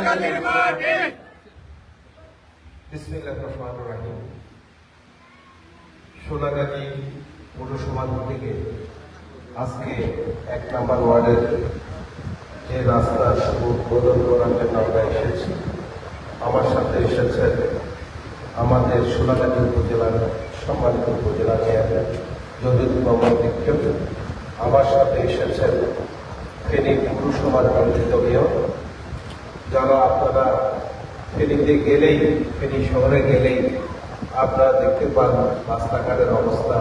সোনাগাজীর মাটি বিসমিল্লাহ রহমান রাহিম। সোনাগাজী পৌরসভা থেকে আজকে এক নাম্বার ওয়ার্ডের যে রাস্তা উদ্বোধন করার জন্য আমরা এসেছি, আমার সাথে এসেছেন আমাদের সোনাগাজী উপজেলার সম্মানিত উপজেলা মেয়র যদুদ মোহাম্মদ দীক্ষিত আমার সাথে এসেছেন ফেনী পৌরসভার মনোনীত মেয়র যারা আপনারা ফেনীতে গেলেই ফেনী শহরে গেলেই আপনারা দেখতে পান রাস্তাঘাটের অবস্থা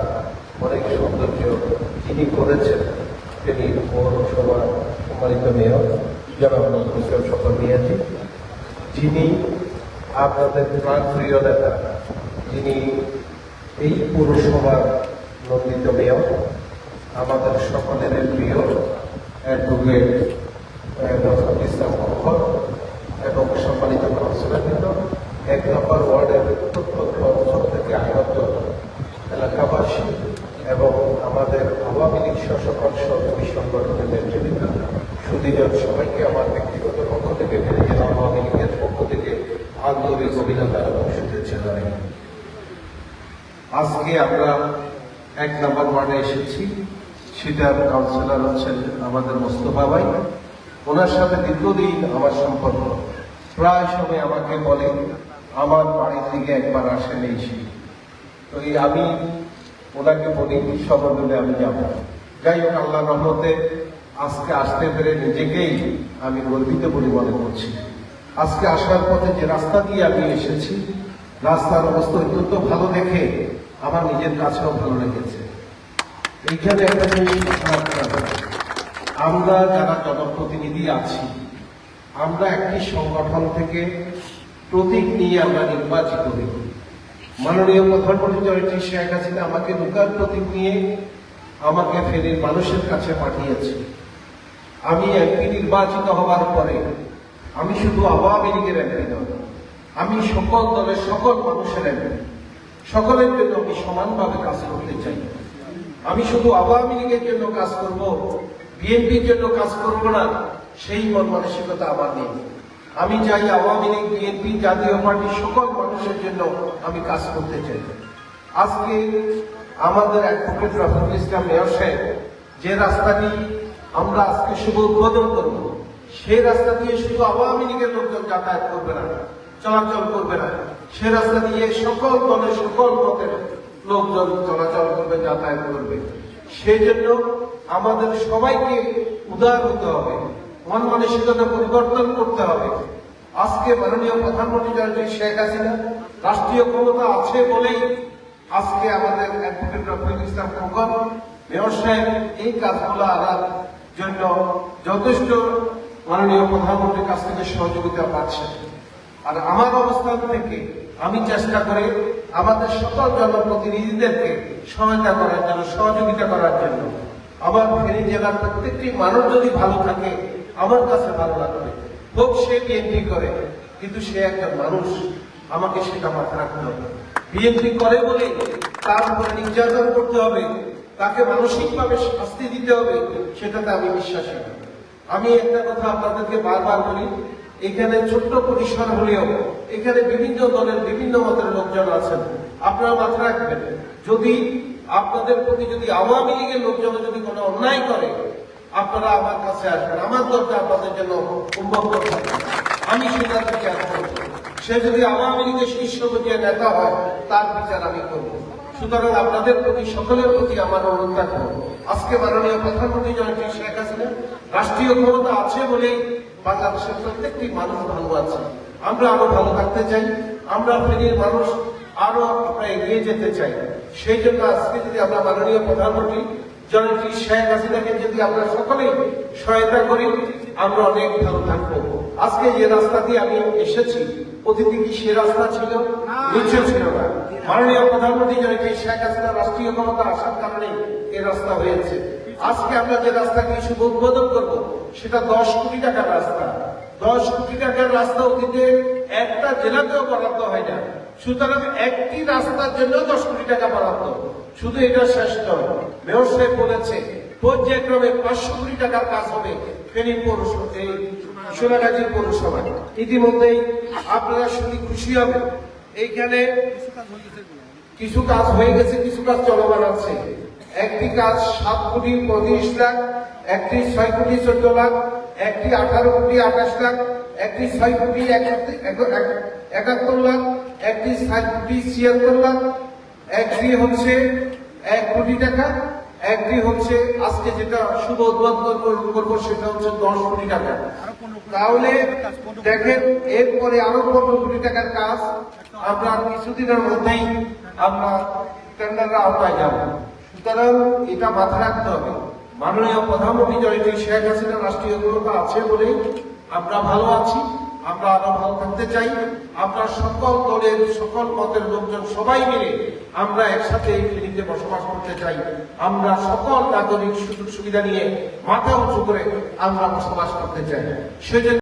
অনেক সৌন্দর্য। যিনি করেছেন ফেনী পৌরসভা সম্মানিত মেয়র, জনাব হোসেন সকল মিয়াজি। যিনি আপনাদের প্রাণ প্রিয় নেতা, যিনি এই পৌরসভার নন্দিত মেয়র, আমাদের সকলের প্রিয় অ্যাডভোকেট ডক্টর ইসলাম মোহাম্মদ এবং সম্মানিত কাউন্সিলরবৃন্দ এক নম্বর ওয়ার্ডের প্রত্যন্ত অঞ্চল থেকে আগত এলাকাবাসী এবং আমাদের আওয়ামী লীগ শাসকল সহযোগী সংগঠনের নেতৃবৃন্দ। সুদীজন সবাইকে আমার ব্যক্তিগত পক্ষ থেকে আওয়ামী লীগের পক্ষ থেকে আন্তরিক অভিনন্দন এবং শুভেচ্ছা জানাই। আজকে আমরা এক নম্বর ওয়ার্ডে এসেছি। সেটার কাউন্সিলর হচ্ছেন আমাদের মোস্তফা ভাই। ওনার সাথে দীর্ঘদিন আমার সম্পর্ক প্রায় সময় আমাকে বলে, আমার বাড়ির দিকে একবার আসেন সেই। তো এই আমি ওনাকে বলি সবার মিলে আমি যাব যাই হোক আল্লাহ রহমতে আজকে আসতে পেরে নিজেকেই আমি গর্বিত বলে মনে করছি আজকে আসার পথে যে রাস্তা দিয়ে আমি এসেছি, রাস্তার অবস্থা অত্যন্ত ভালো দেখে আমার নিজের কাছেও ভালো লেগেছে এইখানে একটা জিনিস। আমরা যারা জনপ্রতিনিধি আছি, আমরা একটি সংগঠন থেকে প্রতীক নিয়ে আমরা নির্বাচিত হই। মাননীয় প্রধানমন্ত্রী জয়ন্তী শেখ হাসিনা আমাকে নৌকার প্রতীক নিয়ে আমাকে ফেনীর মানুষের কাছে পাঠিয়েছে। আমি এমপি নির্বাচিত হওয়ার পরে আমি শুধু আওয়ামী লীগের এমপি নয় আমি সকল দলের সকল মানুষের এমপি। সকলের জন্য আমি সমানভাবে কাজ করতে চাই। আমি শুধু আওয়ামী লীগের জন্য কাজ করব বিএনপির জন্য কাজ করব না, সেই মন মানসিকতা আমার নেই। আমি চাই আওয়ামী লীগ, বিএনপি, জাতীয় পার্টি সকল মানুষের জন্য আমি কাজ করতে চাই। আজকে আমাদের অ্যাডভোকেট রফিকুল ইসলাম মেয়র সাহেব যে রাস্তাটি আমরা আজকে শুভ উদ্বোধন করব সেই রাস্তা দিয়ে শুধু আওয়ামী লীগের লোকজন যাতায়াত করবে না, চলাচল করবে না, সে রাস্তা দিয়ে সকল দলের, সকল মতের লোকজন চলাচল করবে, যাতায়াত করবে। সেই জন্য আমাদের সবাইকে উদার হতে হবে। মন মানসিকতা পরিবর্তন করতে হবে। আজকে মাননীয় প্রধানমন্ত্রী জননী শেখ হাসিনা রাষ্ট্রীয় ক্ষমতা আছে বলেই আজকে আমাদের অ্যাডভোকেট রফিকুল ইসলাম খোকন মেয়র সাহেব, এই কাজগুলো আনার জন্য যথেষ্ট মাননীয় প্রধানমন্ত্রীর কাছ থেকে সহযোগিতা পাচ্ছেন আর আমার অবস্থান থেকে আমি চেষ্টা করে আমাদের সকল জনপ্রতিনিধিদেরকে সহায়তা করার জন্য, সহযোগিতা করার জন্য। আমার ফেনী জেলার প্রত্যেকটি মানুষ যদি ভালো থাকে, আমার কাছে ভালো লাগবে। হোক সে বিএনপি করে, কিন্তু সে একজন মানুষ, আমাকে সেটা মাথায় রাখতে হবে। বিএনপি করে বলে তার উপরে নির্যাতন করতে হবে, তাকে মানসিকভাবে শাস্তি দিতে হবে, সেটাতে আমি বিশ্বাসী আমি একটা কথা আপনাদেরকে বারবার বলি, এখানে ছোট্ট পরিসর হলেও এখানে বিভিন্ন দলের বিভিন্ন মতের লোকজন আছেন। আপনারা মাথায় রাখবেন, যদি আপনাদের প্রতি যদি আওয়ামী লীগের লোকজন যদি অন্যায় করে, আপনারা আমার কাছে আসবেন। আমার দরজা আপনাদের জন্য উন্মুক্ত থাকবে আমি সেটা থেকে করব সে যদি আওয়ামী লীগের শীর্ষ নেতা হয়, তার বিচার আমি করব। সুতরাং আপনাদের প্রতি, সকলের প্রতি আমার অনুরোধ থাকব আজকে মাননীয় প্রধানমন্ত্রী জনপ্রিয় শেখ হাসিনা রাষ্ট্রীয় ক্ষমতা আছে বলেই বাংলাদেশের প্রত্যেকটি মানুষ ভালো আছে। আমরা আরও ভালো থাকতে চাই। আমরা ফেনীর মানুষ আরও আমরা এগিয়ে যেতে চাই। সেই জন্য আজকে যদি আমরা মাননীয় প্রধানমন্ত্রী জনপ্রিয় শেখ হাসিনাকে যদি আমরা সকলেই সহায়তা করি আমরা অনেক ভালো থাকব। আজকে যে রাস্তা দিয়ে আমি এসেছি অতীতে কি সে রাস্তা ছিল? নিশ্চয় ছিল না। মাননীয় প্রধানমন্ত্রী জনপ্রিয় শেখ হাসিনা রাষ্ট্রীয় ক্ষমতা আসার কারণে এই রাস্তা হয়েছে। আজকে আমরা যে রাস্তাকে শুভ উদ্বোধন করব সেটা দশ কোটি টাকার রাস্তা। দশ কোটি টাকার রাস্তা অতীতে একটা জেলাতেও বরাদ্দ হয় না। সুতরাং একটি রাস্তার জন্য দশ কোটি টাকা বরাদ্দ। শুধু এটা শেষ নয়, মেয়র সাহেব বলেছে, পর্যায়ক্রমে পাঁচশো কোটি টাকার কাজ হবে ফেনী পৌরসভা, এই পৌরসভায়। ইতিমধ্যেই আপনারা শুনে খুশি হবেন, এইখানে কিছু কাজ হয়ে গেছে, কিছু কাজ চলমান আছে। একটি কাজ সাত কোটি পঁয়ত্রিশ লাখ, একটি ছয় কোটি চোদ্দ লাখ, একটি আঠারো কোটি আঠাশ লাখ, একটি ছয় কোটি একাত্তর- এক- এক- একটি সাত কোটি ছিয়াত্তর লাখ হচ্ছে এক কোটি টাকা। একটি হচ্ছে আজকে যেটা শুভ উদ্বোধন কর- করব সেটা হচ্ছে দশ কোটি টাকা। তাহলে দেখেন, এরপরে আরও পনেরো কোটি টাকার কাজ আমরা কিছুদিনের মধ্যেই আমরা টেন্ডারের আওতায় যাব। সুতরাং এটা মাথায় রাখতে হবে। মাননীয় প্রধানমন্ত্রী জয়ন্তী শেখ হাসিনা রাষ্ট্রীয় ক্ষমতা আছে বলেই আমরা ভালো আছি। আমরা আরও ভালো থাকতে চাই। আমরা সকল দলের, সকল মতের লোকজন সবাই মিলে আমরা একসাথে এই ফিলিতে বসবাস করতে চাই। আমরা সকল নাগরিক সুযোগ সুবিধা নিয়ে মাথা উঁচু করে আমরা বসবাস করতে চাই। সেজন্য